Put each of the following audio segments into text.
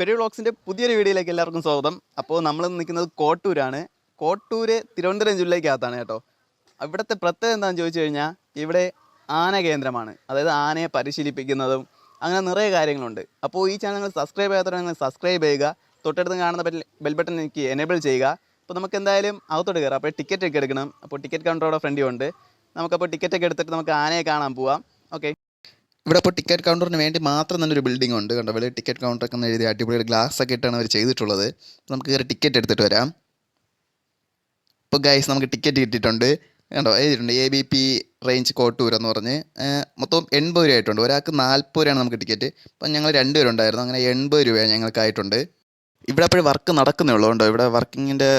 Peri വ്ളോഗ്സിന്റെ പുതിയൊരു വീഡിയോയിലേക്ക് എല്ലാവർക്കും സ്വാഗതം. അപ്പോൾ നമ്മൾ നിൽക്കുന്നത് കോട്ടൂരാണ്. കോട്ടൂര് തിരുവനന്തപുരം ജില്ലയ്ക്കകത്താണ് കേട്ടോ. ഇവിടുത്തെ പ്രത്യേകത എന്താണെന്ന് ചോദിച്ചു കഴിഞ്ഞാൽ ഇവിടെ ആന കേന്ദ്രമാണ്. അതായത് ആനയെ പരിശീലിപ്പിക്കുന്നതും അങ്ങനെ നിറയെ കാര്യങ്ങളുണ്ട്. അപ്പോൾ ഈ ചാനൽ നിങ്ങൾ സബ്സ്ക്രൈബ് ചെയ്യാത്തവരെ നിങ്ങൾ സബ്സ്ക്രൈബ് ചെയ്യുക. തൊട്ടടുത്ത് കാണുന്ന ബെൽ ബട്ടൺ എനിക്ക് എനേബിൾ ചെയ്യുക. അപ്പോൾ നമുക്ക് എന്തായാലും അകത്തോട്ട് കയറാം. അപ്പോൾ ടിക്കറ്റ് ഒക്കെ എടുക്കണം. അപ്പോൾ ടിക്കറ്റ് കൗണ്ടറോടെ ഫ്രണ്ടിയുണ്ട് നമുക്കപ്പോൾ ടിക്കറ്റ് ഒക്കെ എടുത്തിട്ട് നമുക്ക് ആനയെ കാണാൻ പോവാം. ഓക്കെ ഇവിടെ ഇപ്പോൾ ടിക്കറ്റ് കൗണ്ടറിന് വേണ്ടി മാത്രം തന്നെ ഒരു ബിൽഡിംഗ് ഉണ്ട്. കണ്ടോ? വെളിയിൽ ടിക്കറ്റ് കൗണ്ടറൊക്കെ ഒന്ന് എഴുതി അടിപൊളി ഗ്ലാസ് ഒക്കെ ഇട്ടാണ് അവർ ചെയ്തിട്ടുള്ളത്. നമുക്ക് കയറി ടിക്കറ്റ് എടുത്തിട്ട് വരാം. ഇപ്പോൾ ഗൈസ് നമുക്ക് ടിക്കറ്റ് കിട്ടിയിട്ടുണ്ട്. കണ്ടോ? എഴുതിയിട്ടുണ്ട്. A B P range Kottoor എന്ന് പറഞ്ഞ്. മൊത്തം എൺപത് രൂപ ആയിട്ടുണ്ട്. ഒരാൾക്ക് നാൽപ്പത് രൂപയാണ് നമുക്ക് ടിക്കറ്റ് അപ്പം ഞങ്ങൾ രണ്ടുപേരുണ്ടായിരുന്നു അങ്ങനെ എൺപത് രൂപയാണ് ഞങ്ങൾക്കായിട്ടുണ്ട്. ഇവിടെ അപ്പോഴും വർക്ക് നടക്കുന്നേ ഉള്ളൂ. കണ്ടോ? ഇവിടെ വർക്കിങ്ങിന്റെ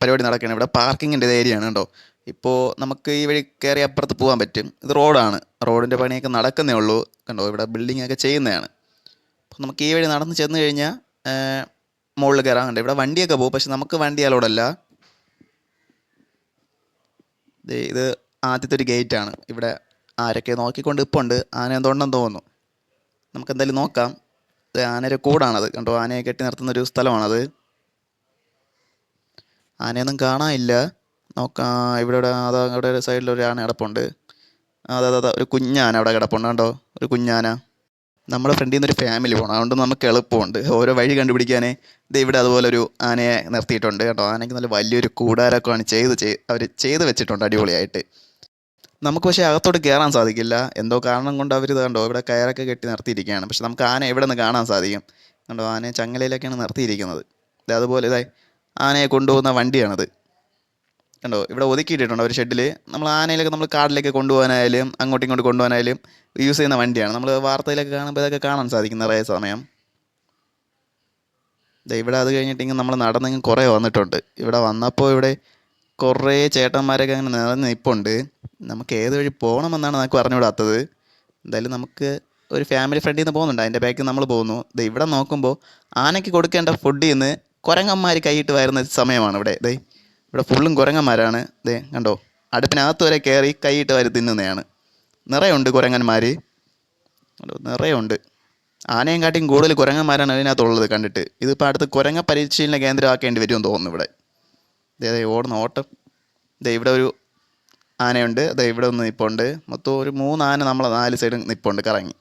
പരിപാടി നടക്കുകയാണ് ഇവിടെ പാർക്കിങ്ങിന്റെ ഏരിയയാണ് കേട്ടോ ഇപ്പോൾ നമുക്ക് ഈ വഴി കയറി അപ്പുറത്ത് പോകാൻ പറ്റും. ഇത് റോഡാണ്. റോഡിന്റെ പണിയൊക്കെ നടക്കുന്നേ ഉള്ളൂ. കണ്ടോ? ഇവിടെ ബിൽഡിംഗ് ഒക്കെ ചെയ്യുന്നതാണ്. അപ്പോൾ നമുക്ക് ഈ വഴി നടന്ന് ചെന്ന് കഴിഞ്ഞാൽ മുകളിൽ കയറാൻ കണ്ടോ? ഇവിടെ വണ്ടിയൊക്കെ പോകും. പക്ഷെ നമുക്ക് വണ്ടി അലോഡല്ല. ഇത് ആദ്യത്തെ ഒരു ഗേറ്റാണ്. ഇവിടെ ആരൊക്കെ നോക്കിക്കൊണ്ട് ഇപ്പോൾ ഉണ്ട്. ആന എന്തുകൊണ്ടെന്ന് തോന്നുന്നു. നമുക്ക് എന്തായാലും നോക്കാം. ഇത് ആനയുടെ കൂടാണത്. കണ്ടോ? ആനയെ കെട്ടി നിർത്തുന്ന ഒരു സ്ഥലമാണത്. ആനയൊന്നും കാണാനില്ല. നോക്കാം. ഇവിടെ ഇവിടെ അതാ അവിടെ ഒരു സൈഡിൽ ഒരു ആന കിടപ്പുണ്ട്. അതെ അതെ അതെ ഒരു കുഞ്ഞാന അവിടെ കിടപ്പുണ്ട് കണ്ടോ? ഒരു കുഞ്ഞാന. നമ്മുടെ ഫ്രണ്ടിൽ നിന്ന് ഒരു ഫാമിലി പോകണം അതുകൊണ്ട് നമുക്ക് എളുപ്പമുണ്ട്. ഓരോ വഴി കണ്ടുപിടിക്കാനേ ഇത് ഇവിടെ അതുപോലെ ഒരു ആനയെ നിർത്തിയിട്ടുണ്ട് കേട്ടോ. ആനയ്ക്ക് നല്ല വലിയൊരു കൂടാരൊക്കെയാണ് ചെയ്ത് ചെയ് അവർ ചെയ്ത് വെച്ചിട്ടുണ്ട് അടിപൊളിയായിട്ട്. നമുക്ക് പക്ഷേ അകത്തോട്ട് കയറാൻ സാധിക്കില്ല. എന്തോ കാരണം കൊണ്ട് അവർ ഇത് കണ്ടോ? ഇവിടെ കയറൊക്കെ കെട്ടി നിർത്തിയിരിക്കുകയാണ്. പക്ഷെ നമുക്ക് ആന എവിടെ നിന്ന് കാണാൻ സാധിക്കും. കണ്ടോ? ആനയെ ചങ്ങലയിലൊക്കെയാണ് നിർത്തിയിരിക്കുന്നത്. അതുപോലെ ഇതായി. ആനയെ കൊണ്ടുപോകുന്ന വണ്ടിയാണത്. കണ്ടോ ഇവിടെ ഒതുക്കിയിട്ടിട്ടുണ്ട് ഒരു ഷെഡിൽ നമ്മൾ ആനയിലൊക്കെ നമ്മൾ കാടിലേക്ക് കൊണ്ടുപോകാനായാലും അങ്ങോട്ടും ഇങ്ങോട്ട് കൊണ്ടുപോകാനായാലും യൂസ് ചെയ്യുന്ന വണ്ടിയാണ്. നമ്മൾ വാർത്തയിലൊക്കെ കാണുമ്പോൾ ഇതൊക്കെ കാണാൻ സാധിക്കും നിറയെ സമയം. ഇവിടെ അത് കഴിഞ്ഞിട്ടെങ്കിൽ നമ്മൾ നടന്നെങ്കിൽ കുറേ വന്നിട്ടുണ്ട്. ഇവിടെ വന്നപ്പോൾ ഇവിടെ കുറേ ചേട്ടന്മാരൊക്കെ അങ്ങനെ നിറഞ്ഞ് നിൽപ്പുണ്ട് നമുക്ക് ഏത് വഴി പോകണമെന്നാണ് നമുക്ക് പറഞ്ഞുവിടാത്തത് എന്തായാലും നമുക്ക് ഒരു ഫാമിലി ഫ്രണ്ടിൽ നിന്ന് പോകുന്നുണ്ട്. അതിന്റെ ബാക്കിൽ നമ്മൾ പോകുന്നു. ദേ ഇവിടെ നോക്കുമ്പോൾ ആനയ്ക്ക് കൊടുക്കേണ്ട ഫുഡിൽ നിന്ന് കുരങ്ങന്മാർ കൈയിട്ട് വരുന്ന സമയമാണ് ഇവിടെ. ദേ ഇവിടെ ഫുള്ളും കുരങ്ങന്മാരാണ്. ഇതേ കണ്ടോ? അടുപ്പിനകത്ത് വരെ കയറി കൈയിട്ട് വരെ തിന്നുന്നതാണ് നിറയുണ്ട് കുരങ്ങന്മാർ കണ്ടോ? നിറയുണ്ട്. ആനയും കാട്ടിയും കൂടുതൽ കുരങ്ങന്മാരാണ് അതിനകത്തുള്ളത് കണ്ടിട്ട്. ഇതിപ്പോൾ അടുത്ത് കുരങ്ങ പരിശീലന കേന്ദ്രമാക്കേണ്ടി വരുമെന്ന് തോന്നുന്നു ഇവിടെ. ഇതേ ഓടുന്ന ഓട്ടം. ഇതേ ഇവിടെ ഒരു ആനയുണ്ട്. അതെ ഇവിടെ ഒന്ന് നിപ്പുണ്ട്. മൊത്തം ഒരു മൂന്ന് ആന നമ്മളെ നാല് സൈഡും നിപ്പുണ്ട് കറങ്ങി.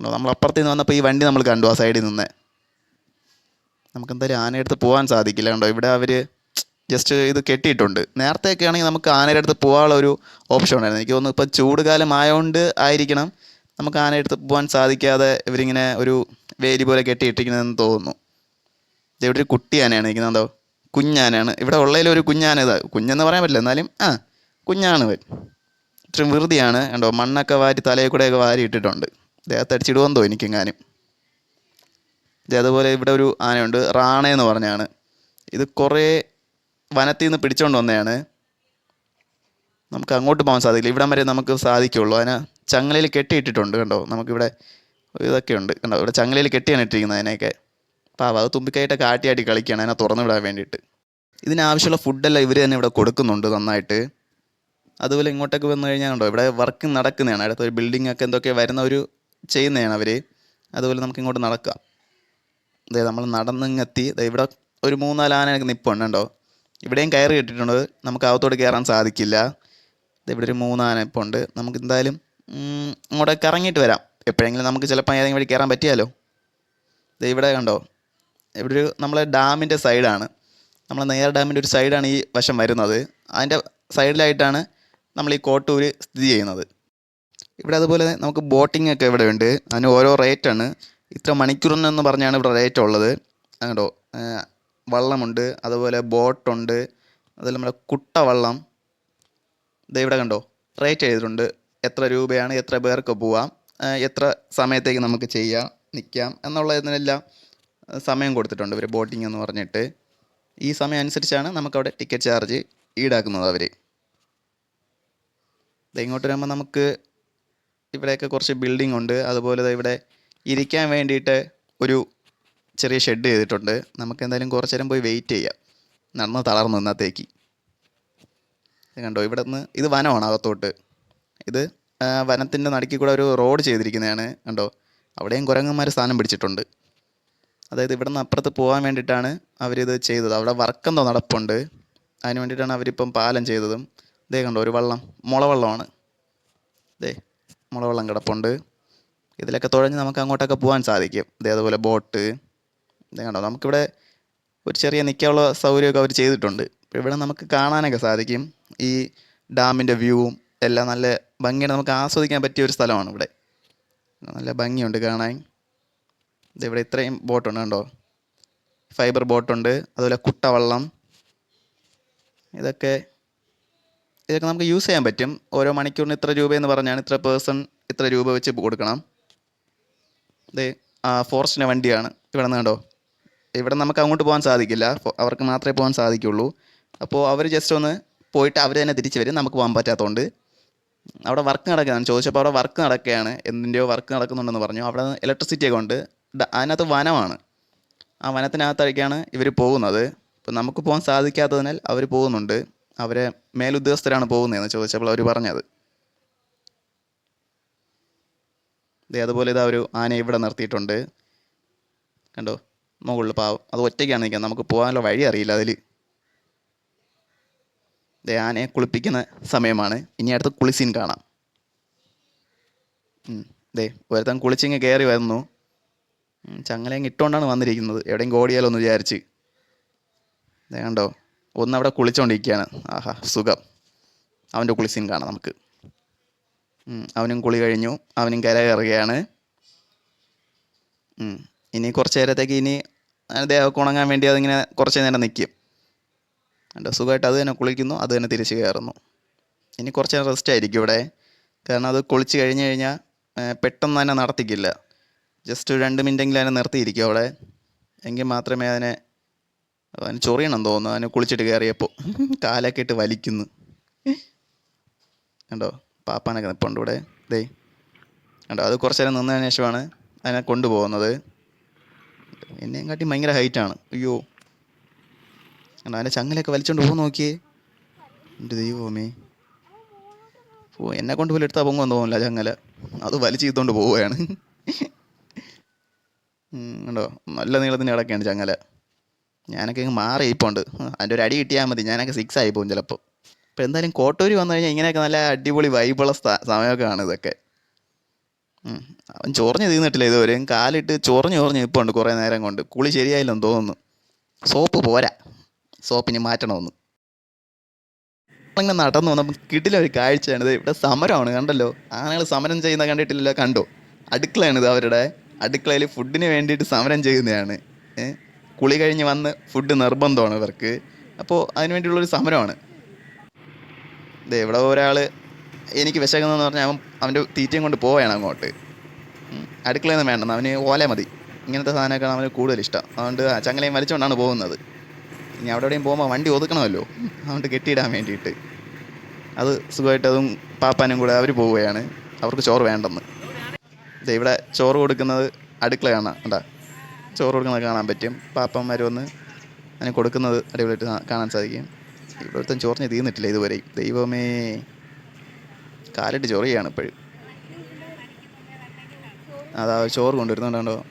നമ്മൾ അപ്പുറത്ത് നിന്ന് വന്നപ്പോൾ ഈ വണ്ടി നമ്മൾ കണ്ടു ആ സൈഡിൽ നിന്ന്. നമുക്ക് എന്തായാലും ആനയടുത്ത് പോകാൻ സാധിക്കില്ല. കണ്ടോ? ഇവിടെ അവർ ജസ്റ്റ് ഇത് കെട്ടിയിട്ടുണ്ട്. നേരത്തെയൊക്കെ ആണെങ്കിൽ നമുക്ക് ആനയുടെ അടുത്ത് പോകാനുള്ള ഒരു ഓപ്ഷൻ ഉണ്ടായിരുന്നു. എനിക്ക് തോന്നുന്നു ഇപ്പോൾ ചൂട് കാലം ആയതുകൊണ്ട് ആയിരിക്കണം നമുക്ക് ആനയുടെ അടുത്ത് പോകാൻ സാധിക്കാതെ ഇവരിങ്ങനെ ഒരു വേലി പോലെ കെട്ടിയിട്ടിരിക്കുന്നതെന്ന് തോന്നുന്നു. ഇവിടെ ഒരു കുട്ടി ആനയാണ് നിൽക്കുന്നതോ കുഞ്ഞാനയാണ്. ഇവിടെ ഉള്ളതിൽ ഒരു കുഞ്ഞാന ഇതാ. കുഞ്ഞെന്ന് പറയാൻ പറ്റില്ല. എന്നാലും ആ കുഞ്ഞാണ് ഇവൻ. ഇത്രയും വെറുതെയാണ് കണ്ടോ? മണ്ണൊക്കെ വാരി തലയിൽ കൂടെയൊക്കെ വാരി ഇട്ടിട്ടുണ്ട് ദേഹത്ത് അടിച്ചിടുമെന്ന് തോന്നി എനിക്കെങ്ങാനും അതുപോലെ ഇവിടെ ഒരു ആനയുണ്ട്. റാണ എന്ന് പറഞ്ഞാണ്. ഇത് കുറേ വനത്തിൽ നിന്ന് പിടിച്ചുകൊണ്ട് വന്നതാണ് നമുക്ക് അങ്ങോട്ട് പോകാൻ സാധിക്കില്ല. ഇവിടം വരെ നമുക്ക് സാധിക്കുള്ളൂ. അതിനെ ചങ്ങലയിൽ കെട്ടിയിട്ടിട്ടുണ്ട് കണ്ടോ? നമുക്കിവിടെ ഇതൊക്കെ ഉണ്ട്. കണ്ടോ? ഇവിടെ ചങ്ങലയിൽ കെട്ടിയാണ് ഇട്ടിരിക്കുന്നത് അതിനെയൊക്കെ. പാവ അത് തുമ്പിക്കൈയിട്ടൊക്കെ ആട്ടിയാട്ടി ആട്ടി കളിക്കുകയാണ്. അതിനെ തുറന്നു വിടാൻ വേണ്ടിയിട്ട്. ഇതിനാവശ്യമുള്ള ഫുഡെല്ലാം ഇവർ തന്നെ ഇവിടെ കൊടുക്കുന്നുണ്ട് നന്നായിട്ട്. അതുപോലെ ഇങ്ങോട്ടൊക്കെ വന്നു കഴിഞ്ഞാൽ കണ്ടോ? ഇവിടെ വർക്ക് നടക്കുന്നതാണ്. അടുത്ത ഒരു ബിൽഡിംഗ് ഒക്കെ എന്തൊക്കെ വരുന്ന ഒരു ചെയ്യുന്നതാണ് അവർ അതുപോലെ നമുക്ക് ഇങ്ങോട്ട് നടക്കാം. അതെ നമ്മൾ നടന്നിങ്ങെത്തി. ഇവിടെ ഒരു മൂന്നാൽ ആനയൊക്കെ നിൽപ്പുണ്ട് കേട്ടോ ഇവിടെയും കയറി ഇട്ടിട്ടുണ്ട് നമുക്ക് അകത്തോട്ട് കയറാൻ സാധിക്കില്ല. ഇവിടെ ഒരു മൂന്നാന ഇപ്പോൾ ഉണ്ട്. നമുക്ക് എന്തായാലും അങ്ങോട്ട് കറങ്ങിയിട്ട് വരാം. എപ്പോഴെങ്കിലും നമുക്ക് ചിലപ്പോൾ ഏതെങ്കിലും വഴി കയറാൻ പറ്റിയാലോ? ഇത് ഇവിടെ കണ്ടോ? ഇവിടെ ഒരു നമ്മളെ ഡാമിന്റെ സൈഡാണ്. നമ്മളെ നെയ്യാർ ഡാമിന്റെ ഒരു സൈഡാണ് ഈ വശം വരുന്നത്. അതിന്റെ സൈഡിലായിട്ടാണ് നമ്മൾ ഈ കോട്ടൂർ സ്ഥിതി ചെയ്യുന്നത്. ഇവിടെ അതുപോലെ നമുക്ക് ബോട്ടിംഗ് ഒക്കെ ഇവിടെ ഉണ്ട്. അതിന് ഓരോ റേറ്റാണ്. ഇത്ര മണിക്കൂറിനെന്ന് പറഞ്ഞാണ് ഇവിടെ റേറ്റ് ഉള്ളത്. കണ്ടോ? ഏഹ് വള്ളമുണ്ട് അതുപോലെ ബോട്ടുണ്ട് അതുപോലെ നമ്മുടെ കുട്ടവള്ളം. ഇവിടെ കണ്ടോ? റേറ്റ് എഴുതിയിട്ടുണ്ട് എത്ര രൂപയാണ് എത്ര പേർക്ക് പോവാം എത്ര സമയത്തേക്ക് നമുക്ക് ചെയ്യാം നിൽക്കാം എന്നുള്ളതിനെല്ലാം സമയം കൊടുത്തിട്ടുണ്ട് ഇവർ ബോട്ടിംഗ് എന്ന് പറഞ്ഞിട്ട്. ഈ സമയം അനുസരിച്ചാണ് നമുക്കവിടെ ടിക്കറ്റ് ചാർജ് ഈടാക്കുന്നത് അവർ ഇങ്ങോട്ട് വരുമ്പോൾ നമുക്ക് ഇവിടെയൊക്കെ കുറച്ച് ബിൽഡിംഗ് ഉണ്ട്. അതുപോലെ ഇവിടെ ഇരിക്കാൻ വേണ്ടിയിട്ട് ഒരു ചെറിയ ഷെഡ് ചെയ്തിട്ടുണ്ട്. നമുക്ക് എന്തായാലും കുറച്ച് നേരം പോയി വെയിറ്റ് ചെയ്യാം. നടന്ന് തളർന്നു ഇന്നത്തേക്ക്. ഇത് കണ്ടോ? ഇവിടെ നിന്ന് ഇത് വനമാണ് അകത്തോട്ട്. ഇത് വനത്തിന്റെ നടുക്കിൽ കൂടെ ഒരു റോഡ് ചെയ്തിരിക്കുന്നതാണ്. കണ്ടോ? അവിടെയും കുരങ്ങന്മാർ സ്ഥാനം പിടിച്ചിട്ടുണ്ട്. അതായത് ഇവിടെ നിന്ന് അപ്പുറത്ത് പോകാൻ വേണ്ടിയിട്ടാണ് അവരിത് ചെയ്തത്. അവിടെ വർക്കെന്തോ നടപ്പുണ്ട്. അതിന് വേണ്ടിയിട്ടാണ് അവരിപ്പം പാലം ചെയ്തതും. ഇതേ കണ്ടോ ഒരു വള്ളം മുളവള്ളമാണ്. ദേ മുളവെള്ളം കിടപ്പുണ്ട്. ഇതിലൊക്കെ തുഴഞ്ഞ് നമുക്ക് അങ്ങോട്ടൊക്കെ പോകാൻ സാധിക്കും. ഇതേ അതുപോലെ ബോട്ട്. ഇതേ കണ്ടോ? നമുക്കിവിടെ ഒരു ചെറിയ നിൽക്കാനുള്ള സൗകര്യമൊക്കെ അവർ ചെയ്തിട്ടുണ്ട്. ഇവിടെ നമുക്ക് കാണാനൊക്കെ സാധിക്കും. ഈ ഡാമിന്റെ വ്യൂവും എല്ലാം നല്ല ഭംഗിയാണ് നമുക്ക് ആസ്വദിക്കാൻ പറ്റിയ ഒരു സ്ഥലമാണ് ഇവിടെ. നല്ല ഭംഗിയുണ്ട് കാണാൻ. ഇതിവിടെ ഇത്രയും ബോട്ടുണ്ട് കണ്ടോ? ഫൈബർ ബോട്ടുണ്ട് അതുപോലെ കുട്ടവള്ളം. ഇതൊക്കെ ഇതൊക്കെ നമുക്ക് യൂസ് ചെയ്യാൻ പറ്റും. ഓരോ മണിക്കൂറിന് ഇത്ര രൂപയെന്ന് പറഞ്ഞാണ് ഇത്ര പേഴ്സൺ ഇത്ര രൂപ വെച്ച് കൊടുക്കണം. ഇത് ഫോറസ്റ്റിന്റെ വണ്ടിയാണ് ഇവിടെ നിന്ന് കണ്ടോ? ഇവിടെ നമുക്ക് അങ്ങോട്ട് പോകാൻ സാധിക്കില്ല. അവർക്ക് മാത്രമേ പോകാൻ സാധിക്കുള്ളൂ. അപ്പോൾ അവർ ജസ്റ്റ് ഒന്ന് പോയിട്ട് അവർ തന്നെ തിരിച്ച് വരും. നമുക്ക് പോകാൻ പറ്റാത്തതുകൊണ്ട് അവിടെ വർക്ക് നടക്കുകയാണ്. ചോദിച്ചപ്പോൾ അവിടെ വർക്ക് നടക്കുകയാണ്. എന്തിന്റെയോ വർക്ക് നടക്കുന്നുണ്ടെന്ന് പറഞ്ഞു. അവിടെ ഇലക്ട്രിസിറ്റി ഒക്കെ ഉണ്ട്. അതിനകത്ത് വനമാണ്. ആ വനത്തിനകത്തേക്കാണ് ഇവർ പോകുന്നത്. അപ്പോൾ നമുക്ക് പോകാൻ സാധിക്കാത്തതിനാൽ അവർ പോകുന്നുണ്ട്. അവരെ മേലുദ്യോഗസ്ഥരാണ് പോകുന്നതെന്ന് ചോദിച്ചപ്പോൾ അവർ പറഞ്ഞത്. അതുപോലെ ഇതാ ഒരു ആന ഇവിടെ നിർത്തിയിട്ടുണ്ട്. കണ്ടോ? മുകളിൽ പാവം അത് ഒറ്റയ്ക്കാണ് നിൽക്കുന്നത്. നമുക്ക് പോകാനുള്ള വഴി അറിയില്ല അതിൽ ആനയെ കുളിപ്പിക്കുന്ന സമയമാണ്. ഇനി അടുത്ത് കുളിസീൻ കാണാം. ദേ ഒരുത്തൻ കുളിച്ചിങ്ങ് കയറി വരുന്നു ചങ്ങലയങ്ങ് ചങ്ങലയും ഇട്ടുകൊണ്ടാണ് വന്നിരിക്കുന്നത്. എവിടെയും ഓടിയാലോ എന്ന് വിചാരിച്ച്. കണ്ടോ? ഒന്നവിടെ കുളിച്ചുകൊണ്ടിരിക്കുകയാണ് ആഹാ സുഖം. അവന്റെ കുളിസീൻ കാണാം നമുക്ക്. അവനും കുളി കഴിഞ്ഞു. അവനും കര കയറുകയാണ്. ഇനി കുറച്ച് നേരത്തേക്ക് ഇനി ദേഹമൊക്കെ ഉണങ്ങാൻ വേണ്ടി അതിങ്ങനെ കുറച്ച് നേരം നിൽക്കും എന്റെ സുഖമായിട്ട് അത് തന്നെ കുളിക്കുന്നു അത് തന്നെ തിരിച്ച് കയറുന്നു. ഇനി കുറച്ച് നേരം റെസ്റ്റ് ആയിരിക്കും ഇവിടെ. കാരണം അത് കുളിച്ച് കഴിഞ്ഞ് കഴിഞ്ഞാൽ പെട്ടെന്ന് തന്നെ നടത്തിക്കില്ല. ജസ്റ്റ് ഒരു രണ്ട് മിനിറ്റെങ്കിലും അതിനെ നിർത്തിയിരിക്കും അവിടെ. എങ്കിൽ മാത്രമേ അതിനെ അതിന് ചൊറിയണം തോന്നുന്നു അതിനെ കുളിച്ചിട്ട് കയറിയപ്പോൾ കാലൊക്കെ ഇട്ട് വലിക്കുന്നു. കണ്ടോ? പാപ്പാനൊക്കെ നിൽപ്പുണ്ട് ഇവിടെ. ദേ. കണ്ടോ? അത് കുറച്ച് നേരം നിന്നതിന് ശേഷമാണ് അതിനെ കൊണ്ടുപോകുന്നത്. എന്നെയും കാട്ടി ഭയങ്കര ഹൈറ്റാണ് അയ്യോ. കണ്ടോ അതിന്റെ ചങ്ങലൊക്കെ വലിച്ചോണ്ട് പോകും നോക്കിയേ. എന്റെ ദൈവമേ. ഓ എന്നെ കൊണ്ട് പോലും എടുത്താൽ പൊങ്ങുമെന്ന് തോന്നില്ല ചങ്ങല. അത് വലിച്ചു ചെയ്തുകൊണ്ട് പോവുകയാണ്. ഉണ്ടോ നല്ല നീളത്തിന് കിടക്കുകയാണ് ചങ്ങല. ഞാനൊക്കെ ഇങ്ങ് മാറി ഇപ്പോണ്ട് അതിന്റെ ഒരു അടി കിട്ടിയാൽ മതി. ഞാനൊക്കെ സിക്സ് ആയി പോകും ചിലപ്പോൾ. ഇപ്പോൾ എന്തായാലും കോട്ടൂര് വന്നു കഴിഞ്ഞാൽ ഇങ്ങനെയൊക്കെ നല്ല അടിപൊളി വൈബുള്ള സമയമൊക്കെ ആണ് ഇതൊക്കെ. അവൻ ചൊറിഞ്ഞ് തീർന്നിട്ടില്ല ഇതുവരെ. കാലിട്ട് ചൊറിഞ്ഞ് ചൊറിഞ്ഞ് ഉണ്ട് കുറേ നേരം കൊണ്ട്. കുളി ശരിയായില്ലെന്ന് തോന്നുന്നു. സോപ്പ് പോരാ. സോപ്പിന് മാറ്റണമെന്ന്. അങ്ങനെ നടന്നു വന്നപ്പം കിടിലൊരു കാഴ്ചയാണ്. ഇത് ഇവിടെ സമരമാണ് കണ്ടല്ലോ? ആനകൾ സമരം ചെയ്യുന്ന കണ്ടിട്ടില്ലല്ലോ? കണ്ടോ? അടുക്കളയാണിത് ഇത് അവരുടെ. അടുക്കളയിൽ ഫുഡിന് വേണ്ടിയിട്ട് സമരം ചെയ്യുന്നതാണ്. കുളി കഴിഞ്ഞ് വന്ന് ഫുഡ് നിർബന്ധമാണ് ഇവർക്ക്. അപ്പോൾ അതിന് വേണ്ടിയുള്ളൊരു സമരമാണ്. ദേ ഇവിടെ ഒരാൾ എനിക്ക് വിശക്കുന്നതെന്ന് പറഞ്ഞാൽ അവൻ അവന്റെ തീറ്റയും കൊണ്ട് പോവുകയാണ് അങ്ങോട്ട്. അടുക്കളയൊന്നും വേണ്ടെന്ന് അവന് ഓല മതി. ഇങ്ങനത്തെ സാധനമൊക്കെയാണ് അവന് കൂടുതൽ ഇഷ്ടം. അതുകൊണ്ട് ചങ്ങലയും വലിച്ചുകൊണ്ടാണ് പോകുന്നത്. ഇനി അവിടെ എവിടെയും പോകുമ്പോൾ വണ്ടി ഒതുക്കണമല്ലോ. അതുകൊണ്ട് കെട്ടിയിടാൻ വേണ്ടിയിട്ട്. അത് സുഖമായിട്ട് അതും പാപ്പാനും കൂടെ അവർ പോവുകയാണ്. അവർക്ക് ചോറ് വേണ്ടെന്ന്. ഇവിടെ ചോറ് കൊടുക്കുന്നത് അടുക്കള കാണാം എന്താ ചോറ് കൊടുക്കുന്നത് കാണാൻ പറ്റും. പാപ്പന്മാർ വന്ന് അതിന് കൊടുക്കുന്നത് അടിപൊളിയായിട്ട് കാണാൻ സാധിക്കും. ഇവിടുത്തെ ചോറിന് തീർന്നിട്ടില്ല ഇതുവരെയും ദൈവമേ. കാലിട്ട് ചൊറിയാണ് ഇപ്പോഴും. അതാ ചോറ് കൊണ്ടുവരുന്നുണ്ടോ?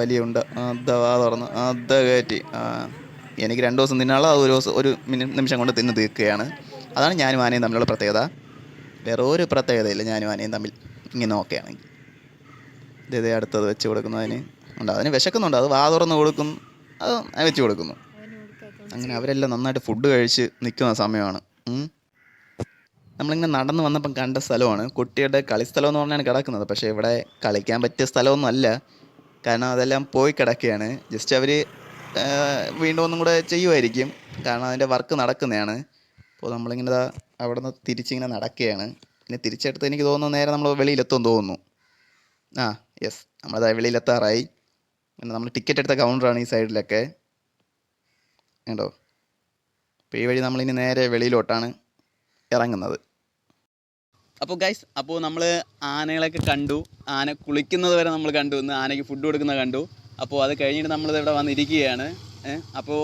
വലിയ ഉണ്ട അതാ തുറന്ന് അതാ കയറ്റി. എനിക്ക് രണ്ട് ദിവസം തിന്നാനുള്ള അത് ഒരു ദിവസം ഒരു നിമിഷം കൊണ്ട് തിന്ന് തീർക്കുകയാണ്. അതാണ് ഞാനും ആനയും തമ്മിലുള്ള പ്രത്യേകത. വേറെ ഒരു പ്രത്യേകതയില്ല ഞാനും ആനയും തമ്മിൽ. ഇങ്ങനെ ഓക്കെയാണെങ്കിൽ ഇത് അടുത്തത് വെച്ച് കൊടുക്കുന്നു അതിന്. ഉണ്ട്? അതിന് വിശക്കുന്നുണ്ട്. അത് വാ തുറന്ന് കൊടുക്കും. അത് വെച്ച് കൊടുക്കുന്നു. അങ്ങനെ അവരെല്ലാം നന്നായിട്ട് ഫുഡ് കഴിച്ച് നിൽക്കുന്ന സമയമാണ്. നമ്മളിങ്ങനെ നടന്നു വന്നപ്പം കണ്ട സ്ഥലമാണ്. കുട്ടിയുടെ കളിസ്ഥലം എന്ന് പറഞ്ഞാണ് കിടക്കുന്നത്. പക്ഷേ ഇവിടെ കളിക്കാൻ പറ്റിയ സ്ഥലമൊന്നും അല്ല. കാരണം അതെല്ലാം പോയി കിടക്കുകയാണ്. ജസ്റ്റ് അവർ വീണ്ടും ഒന്നും കൂടെ ചെയ്യുമായിരിക്കും. കാരണം അതിന്റെ വർക്ക് നടക്കുന്നതാണ്. അപ്പോൾ നമ്മളിങ്ങനെ അവിടെ നിന്ന് തിരിച്ചിങ്ങനെ നടക്കുകയാണ്. പിന്നെ തിരിച്ചെടുത്ത് എനിക്ക് തോന്നുന്നു നേരെ നമ്മൾ വെളിയിലെത്തുമെന്ന് തോന്നുന്നു. ആ യെസ് നമ്മളത് വെളിയിലെത്താറായി. പിന്നെ നമ്മൾ ടിക്കറ്റ് എടുത്ത കൗണ്ടറാണ് ഈ സൈഡിലൊക്കെ കണ്ടോ? അപ്പോൾ ഈ വഴി നമ്മളിനി നേരെ വെളിയിലോട്ടാണ്. ഇറങ്ങുന്നത്. അപ്പോൾ ഗൈസ് അപ്പോൾ നമ്മൾ ആനകളൊക്കെ കണ്ടു. ആന കുളിക്കുന്നത് വരെ നമ്മൾ കണ്ടു. ഇന്ന് ആനയ്ക്ക് ഫുഡ് കൊടുക്കുന്നത് കണ്ടു. അപ്പോൾ അത് കഴിഞ്ഞിട്ട് നമ്മളിത് ഇവിടെ വന്നിരിക്കുകയാണ്. അപ്പോൾ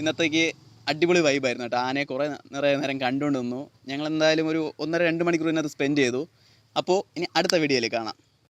ഇന്നത്തേക്ക് അടിപൊളി വൈബായിരുന്നു കേട്ടോ. ആനയെ കുറേ നിറയെ നേരം കണ്ടുകൊണ്ട് നിന്നു. ഞങ്ങൾ എന്തായാലും ഒരു ഒന്നര രണ്ട് മണിക്കൂർ ഇതിനകത്ത് സ്പെൻഡ് ചെയ്തു. അപ്പോൾ ഇനി അടുത്ത വീഡിയോയിൽ കാണാം.